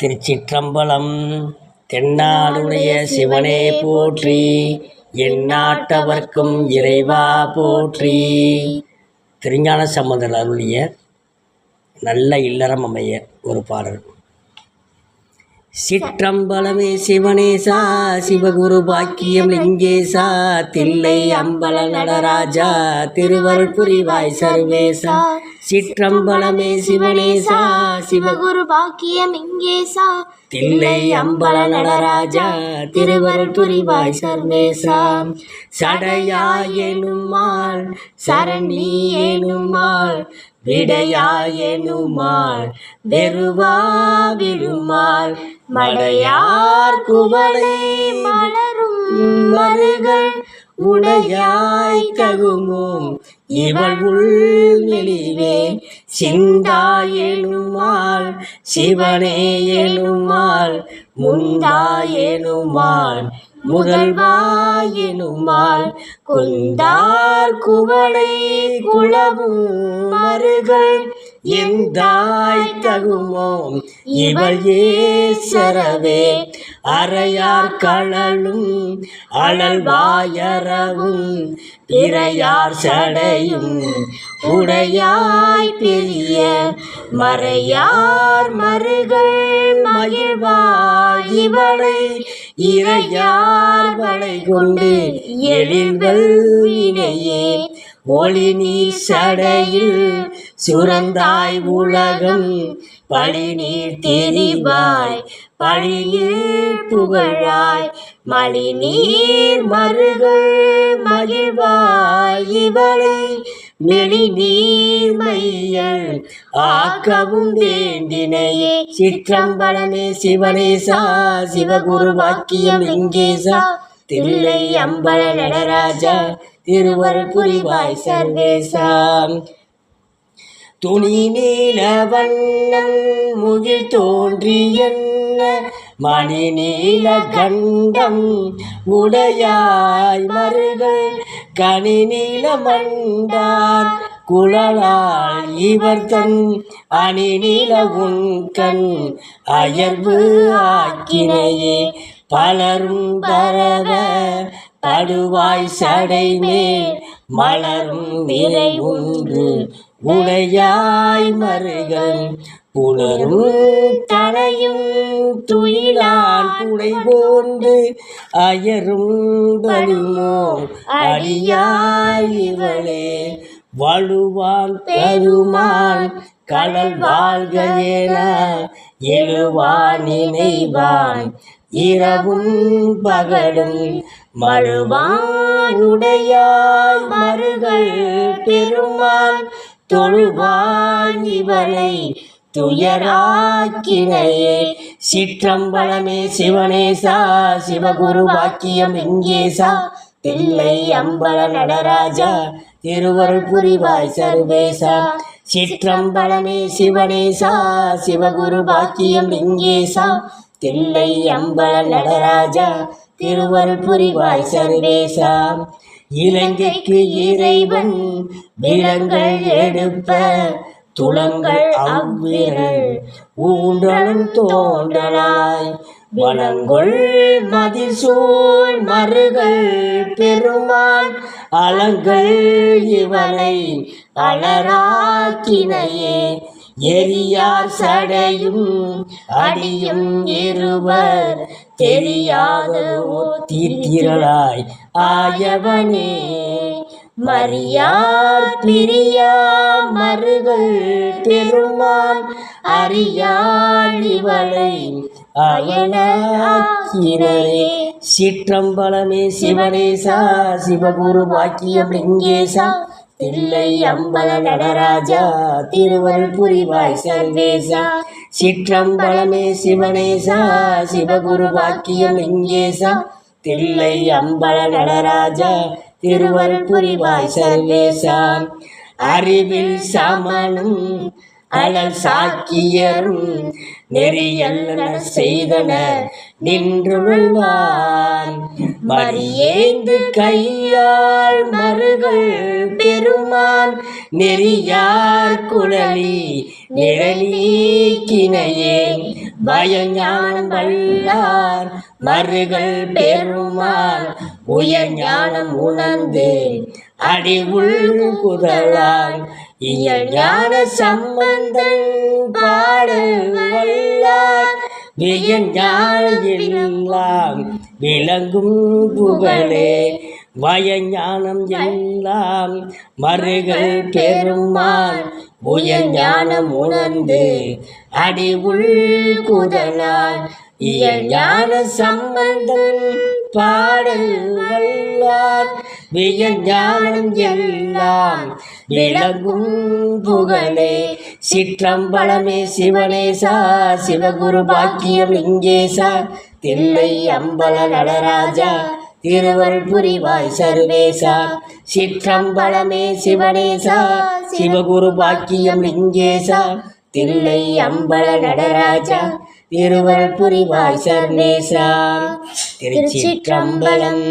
திருச்சிற்றம்பலம். தென்னாடுடைய சிவனே போற்றி எந்நாட்டவர்க்கும் இறைவா போற்றி. திருஞான சம்பந்தர் அருளிய நல்ல இல்லறம் அமைய ஒரு பாடல். சிற்றம்பலமே சிவனேசா சிவகுரு பாக்கியம் லிங்கேசா தில்லை அம்பல நடராஜா திருவருள் புரிவாய் சர்வேசா சிற்றம்பலமே சிவனேசா சிவகுரு பாக்கியம் லிங்கேசா தில்லை அம்பல நடராஜா திருவருள் புரிவாய் சர்வேசா சடையாயெனுமாள் சரணி எனுமாள் விடையா எனுமாள் வெறுவா விழுமாள். மடையார் குவளை மலரும் மருகள் உடையாய் தகுமோம். இவள் உள் மெலிவே சிந்தாயெனுமாள் சிவனே எனுமாள் முந்தாயெனுமாள் முதல்வாயெனுமாள் குந்தார் குவளை குளவும் மருகள் எந்தாய் தகுமோ இவள் ஏசரவே அறையார் களலும் அழல்வாயரவும் பிறையார் சடையும். உடையாய் பெரிய மறையார் மருகள் மகிழ்வாய். இவளை இறையார் வளை கொண்டு எழில்கள் இணையே. ஒளி நீர் சடையில் சுரந்தாய் உலகம். பழி நீர் தெரிவாய் பழியில் புகழாய். மழி நீர் மருகள் மகிழ்வாய். இவளை மெளி நீர் மையல் ஆக்கவும் வேண்டினையே. சிற்றம்பலமே சிவனேசா சிவகுரு வாக்கியம் லிங்கேசா தில்லை அம்பல நடராஜா திருவருள் புரிவாய் சர்வேசாம். துணி நீல வண்ணம் முகில் தோன்றிய மணி நீல கண்டம் உடையாய் மருகள் கனி நீல மண்டார் குழலால் இவர் தன் அணி நீல உன் கண் அயர்வு ஆக்கினையே. பலரும் பரவ படுவாய் சடை மேல் மலரும் நிறை ஒன்று. உடையாய் மருகன் புலரும் தலையும் துயிலான் புடை போன்று அயரும் படுமோ அடியாய் இவளே வலுவான் பெருமான் கடல் வாழ்க என எழுவான் நினைவான் இரவும் பகலும் மழுவானுடையால் மருகள் பெருமான் தொழுவான் இவனை துயராக்கினையே. சிற்றம்பலமே சிவனேசா சிவகுரு வாக்கியம் இங்கேசா தில்லை அம்பல நடராஜா திருவருள் புரிவாய் சர்வேசா சிற்றம்பலமே சிவனேசா சிவகுரு பாக்கியம் இங்கேசா தில்லை அம்பல நடராஜா திருவருள் புரிவாய் சர்வேசா. இலங்கைக்கு இறைவன் விலங்கள் எடுப்ப துளங்கள் அவ்விரல். ஊன்றலும் தோன்றலாய் வளங்கொள் மதிசூல் மருகள் பெருமான் அலங்கள் இவனை அலராக்கினையே எரியார் சடையும் அடியும் இருவர் தெரியாத ஓ தீர்த்திரளாய் ஆயவனே. மரியார் பிரியா மருகள் பெருமான் அறியாள் இவளை அயனாக்கினரே சிற்றம்பலமே சிவனேசா சிவகுரு பாக்கியம் லிங்கேசா தில்லை அம்பல நடராஜா திருவருள் புரிவாய் சர்வேசா சிற்றம்பலமே சிவனேசா சிவகுரு பாக்கியம் லிங்கேசா தில்லை அம்பல நடராஜா திருவருள் புரிவாய் சர்வேசா. அறிவில் சமனும் அழல் சாக்கியரும் நெறியல் செய்தனர். நின்றுள்ளான் மறியேந்து கையால் மருகள் பெருமான் நெறியார் குழலி நிழலி கிணையே பயஞானம் வல்லார் மருகள் பெருமான் உயர் ஞானம் உணர்ந்து அடி உள்குதலான் இயல் ஞான சம்பந்தன் பாடல் வல்லார். வியஞானம் விளங்கும் புகழே வயஞானம் எல்லாம் மறுகள் பெருமான் உயஞானம் உணர்ந்து அடி உள்குதலான் இயல் ஞான சம்பந்தன் பாடல் வல்லார். வியஞானம் எல்லாம் விளங்கும் புகழே சிற்றம்பலமே சிவனேசா சிவகுரு பாக்கியம் லிங்கேசா தில்லை அம்பல நடராஜா திருவருள் புரிவாய் சர்வேசா சிற்றம்பலமே சிவனேசா சிவகுரு பாக்கியம் லிங்கேசா தில்லை அம்பல நடராஜா திருவருள் புரிவாய் சர்வேசா திருச்சிற்றம்பலம்.